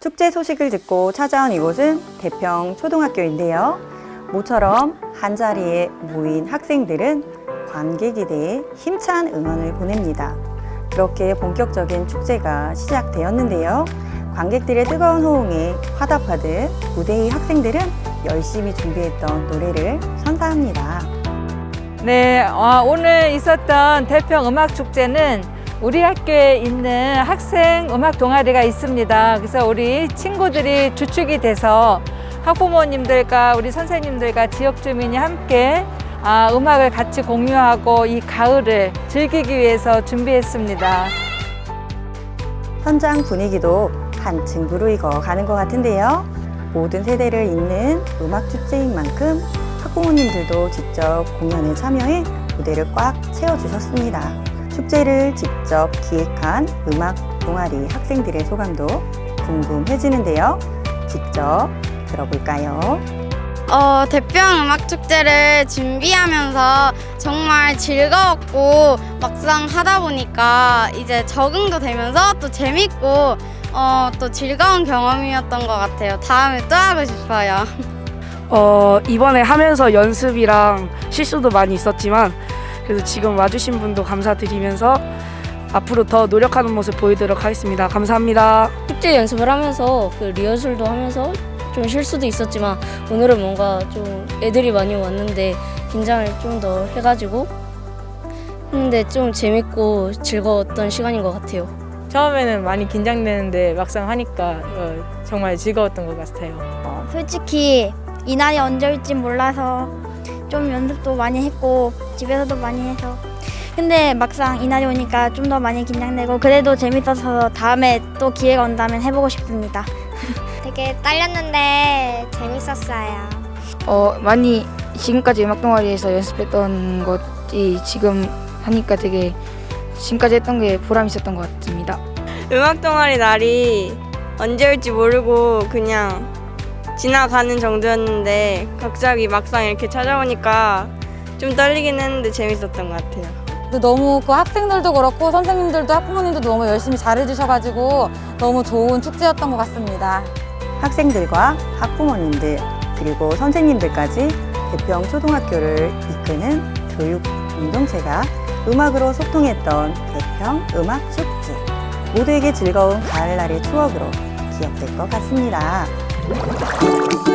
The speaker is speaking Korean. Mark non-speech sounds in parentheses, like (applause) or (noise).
축제 소식을 듣고 찾아온 이곳은 대평 초등학교인데요. 모처럼 한 자리에 모인 학생들은 관객이 대해 힘찬 응원을 보냅니다. 그렇게 본격적인 축제가 시작되었는데요. 관객들의 뜨거운 호응에 화답하듯 무대 위 학생들은 열심히 준비했던 노래를 선사합니다. 네, 어, 오늘 있었던 대평 음악 축제는 우리 학교에 있는 학생 음악 동아리가 있습니다. 그래서 우리 친구들이 주축이 돼서 학부모님들과 우리 선생님들과 지역 주민이 함께 아, 음악을 같이 공유하고 이 가을을 즐기기 위해서 준비했습니다. 현장 분위기도 한층 무르익어 가는 것 같은데요. 모든 세대를 잇는 음악 축제인 만큼 학부모님들도 직접 공연에 참여해 무대를 꽉 채워주셨습니다. 축제를 직접 기획한 음악 동아리 학생들의 소감도 궁금해지는데요. 직접 들어볼까요? 어, 대평 음악 축제를 준비하면서 정말 즐거웠고 막상 하다 보니까 이제 적응도 되면서 또 재밌고 어, 또 즐거운 경험이었던 것 같아요. 다음에 또 하고 싶어요. (laughs) 어, 이번에 하면서 연습이랑 실수도 많이 있었지만 그래도 지금 와주신 분도 감사드리면서 앞으로 더 노력하는 모습 보이도록 하겠습니다. 감사합니다. 축제 연습을 하면서 그 리허설도 하면서 좀 실수도 있었지만 오늘은 뭔가 좀 애들이 많이 왔는데 긴장을 좀 더 해가지고 했는데 좀 재밌고 즐거웠던 시간인 것 같아요. 처음에는 많이 긴장되는데 막상 하니까 어, 정말 즐거웠던 것 같아요. 어, 솔직히 이날이 언제 올지 몰라서 좀 연습도 많이 했고 집에서도 많이 해서 근데 막상 이날이 오니까 좀 더 많이 긴장되고 그래도 재밌어서 다음에 또 기회가 온다면 해보고 싶습니다. (laughs) 되게 떨렸는데 재밌었어요. 어, 많이 지금까지 음악 동아리에서 연습했던 것이 지금 하니까 되게 지금까지 했던 게 보람 있었던 것 같습니다. 음악 동아리 날이 언제 올지 모르고 그냥 지나가는 정도였는데 갑자기 막상 이렇게 찾아오니까 좀 떨리긴 했는데 재밌었던 것 같아요. 너무 그 학생들도 그렇고 선생님들도 학부모님도 너무 열심히 잘해주셔가지고 너무 좋은 축제였던 것 같습니다. 학생들과 학부모님들 그리고 선생님들까지 대평 초등학교를 이끄는 교육 공동체가 음악으로 소통했던 대평 음악 축제 모두에게 즐거운 가을날의 추억으로 기억될 것 같습니다. Thank you.